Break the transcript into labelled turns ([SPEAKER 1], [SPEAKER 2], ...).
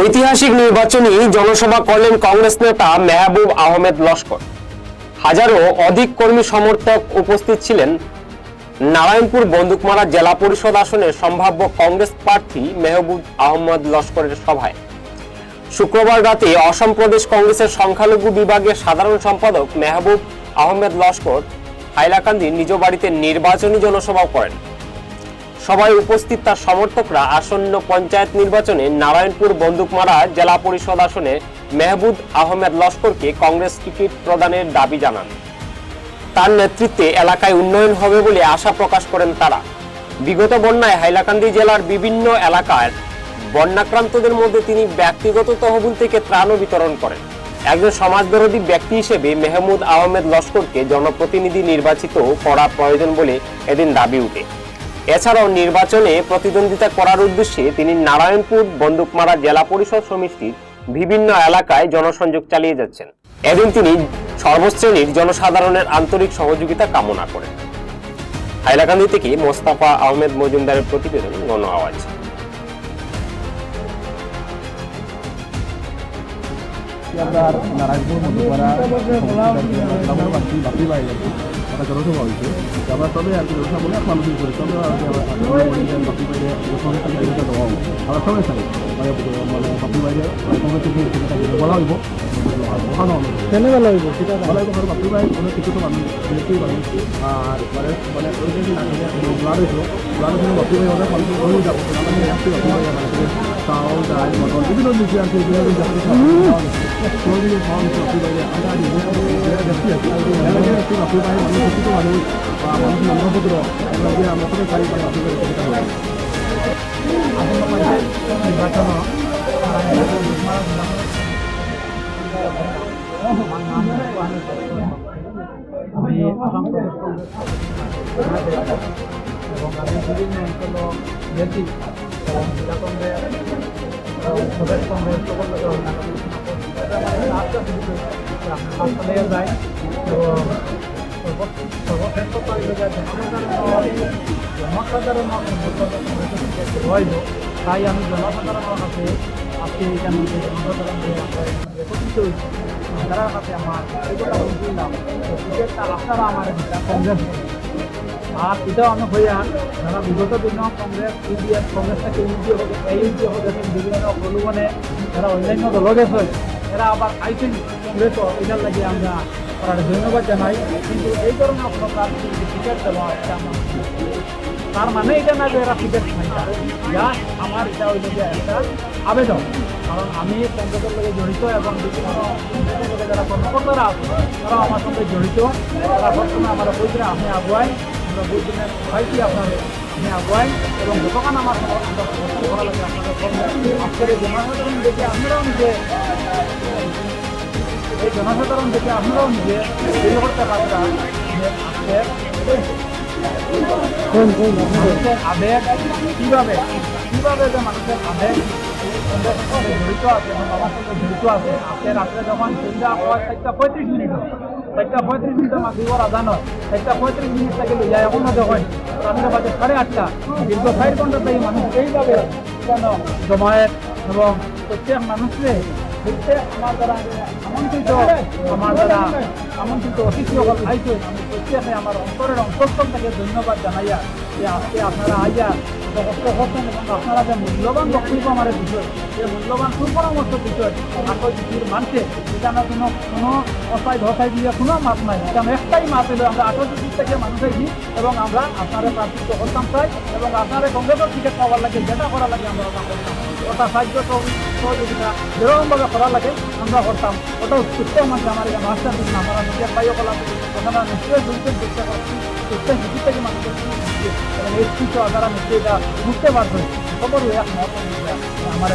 [SPEAKER 1] ঐতিহাসিক নির্বাচনী জনসভা করলেন কংগ্রেস নেতা মেহবুব আহমেদ লস্কর। হাজারো অধিক কর্মী সমর্থক উপস্থিত ছিলেন। নারায়ণপুর বন্দুকমারা জেলা পরিষদ আসনের সম্ভাব্য কংগ্রেস প্রার্থী মেহবুব আহমদ লস্করের সভায়। শুক্রবার রাতে অসম প্রদেশ কংগ্রেসের সংখ্যালঘু বিভাগের সাধারণ সম্পাদক মেহবুব আহমেদ লস্কর হাইলাকান্দি নিজ বাড়িতে নির্বাচনী জনসভা করেন। সভায় উপস্থিত তার সমর্থকরা আসন্ন পঞ্চায়েত নির্বাচনে নারায়ণপুর বন্দুকমারা জেলা পরিষদ আসনে মেহবুব আহমেদ লস্করকে কংগ্রেস টিকিট প্রদানের দাবি জানান। তার নেতৃত্বে এলাকায় উন্নয়ন হবে বলে আশা প্রকাশ করেন তারা। বিগত বন্যায় হাইলাকান্দি জেলার বিভিন্ন এলাকার বন্যাক্রান্তদের মধ্যে তিনি ব্যক্তিগত তহবিল থেকে ত্রাণও বিতরণ করেন। একজন সমাজবিরোধী ব্যক্তি হিসেবে মেহমুদ আহমেদ লস্করকে জনপ্রতিনিধি নির্বাচিত করা প্রয়োজন বলে এদিন দাবি উঠে। এছাড়াও নির্বাচনে প্রতিদ্বন্দ্বিতা করার উদ্দেশ্যে তিনি নারায়ণপুর বন্দুকমারা জেলা পরিষদ সমিতির বিভিন্ন এলাকায় জনসংযোগ চালিয়ে যাচ্ছেন এদিন তিনি সর্বশ্রেণীর জনসাধারণের আন্তরিক সহযোগিতা কামনা করেন হাইলাকান্দি থেকে মোস্তাফা আহমেদ মজুমদারের প্রতিবেদন গণ আওয়াজ
[SPEAKER 2] আপনার নারায়ণপুর বাপি একটা জনসভা হয়েছে। আমরা তবে আর কি জনসভা বলে মানুষ করি তবে আর কি বাপি বাইরে জনসভা দেওয়া হবে আমরা সবাই চাই। মানে বাপি বাইরে থেকে বলা হইব।
[SPEAKER 3] ভালো হইব? সেটা
[SPEAKER 2] বলা হইব কারণ বাপি বাই কোনো কিছু তো মানুষ দেখতেই পারি। আর মানে মানে ওই যে ব্লাড হয়েছিল ব্লাড হয়েছিল বাপি বাই অনেক মানুষ ওই যাব চাউল ডাল মটন বিভিন্ন কিছু আর কি বিভিন্ন সহযোগী খাওয়া হচ্ছে বাপি বাইরে আমরা দেখছি আর কি এলাকায় একটি বাপি বাই মানুষ শিক্ষিত মানুষ বা মানুষ নম্রভদ্র আমরা যে আমরা সবাই চাই মানে বাপি বাই সেটা হবে
[SPEAKER 3] নির্বাচন আমি আসাম প্রদেশ কংগ্রেস এবং আমি বিভিন্ন অঞ্চল গেছি এবং জেলা কংগ্রেস এবং প্রদেশ কংগ্রেস সকল হাসপাতালে যাই এবং সর্বশ্রেষ্ঠ জনসাধারণ হইল তাই আমি জনসাধারণের কাছে আজকে এখানে জনসাধারণকে একত্রিত হয়েছি তারা কাছে আমার বলছিলাম টিকিটটা আপনারা আমার কংগ্রেস আর এটাও আমি হইয়া যারা বিগত দিন কংগ্রেস ইউডিএফ কংগ্রেস থেকে ইউডিএফ এই ইউডিএফ গেছেন বিভিন্ন প্রলোভনে যারা অন্যান্য দল গেছে এরা আবার আইসেন কংগ্রেস এটার লাগে আমরা তারা ধন্যবাদ জানাই। কিন্তু এই ধরনের প্রার্থী টিকিট দেওয়া এটা আমার তার মানে এটা না যে এরা টিকিট না। যা আমার এটা হইল যে একটা আবেদন। কারণ আমি কংগ্রেসের লগে জড়িত এবং বিভিন্ন যারা কর্মকর্তারা আছে তারা আমার সঙ্গে জড়িত। তারা সবসময় আমার বলছে আমি আগুয়াই আমরা বলছি ভাইছি আপনার আমি আগুয়াই এবং যতক্ষণ আমার করা লাগে, আপনাদের এই জনসাধারণ দেখে আপনারাও নিজে এই জনসাধারণ দেখে আপনারাও নিজে তৈরি করতে আজকের মানুষের আবেগ কীভাবে কীভাবে যে মানুষের আবেগ জড়িত আছে আমার সঙ্গে জড়িত আছে। আজকে রাত্রে যখন সন্ধ্যা হয় চারটা পঁয়ত্রিশ মিনিট হয় চারটা পঁয়ত্রিশ মিনিট আমার বিবর আদান হয় চারটা পঁয়ত্রিশ মিনিট থেকে লই যায় এখনও যখন রাত্রে বাজে সাড়ে আটটা। দীর্ঘ চার ঘণ্টা থেকে মানুষ এইভাবে কেন জমায়েত এবং প্রত্যেক মানুষকে প্রত্যেক আমার দ্বারা আমন্ত্রিত আমার দ্বারা আমন্ত্রিত অতিথি সকল আইসই আমি প্রত্যেকে আমার অন্তরের অন্তঃস্থল থেকে ধন্যবাদ জানাইয়া যে আপনারা আইয়া কষ্ট করছেন এবং আপনারা যে মূল্যবান বক্তব্য আমার বিষয়, যে মূল্যবান সুপরামর্শ বিষয় আসল পৃথিবীর মানছে এখানে কোনো কোনো অসাই ধসাই দিয়ে কোনো মাপ নাই। এখানে একটাই মাপ এলো আমরা আঠারো দিক থেকে মানুষ আইছি এবং আমরা আপনারা প্রার্থিত করতাম চাই এবং আপনারা কংগ্রেসের টিকিট পাওয়ার লাগে যেটা করার লাগে আমরা ওটা সাহায্য সহ- সহযোগিতা যেরকমভাবে করার লাগে আমরা করতাম। ওটা সুস্থ মধ্যে আমার এখানে মাস্টার আমরা নিজের পাইও করলাম ওখানে নিশ্চয়ই বুঝতেন চেষ্টা করছি সুস্থ হিসেবে থেকে মানুষের এবং এই শিশু তারা নিশ্চয়ই এটা বুঝতে পারবে খবর এক মত আমার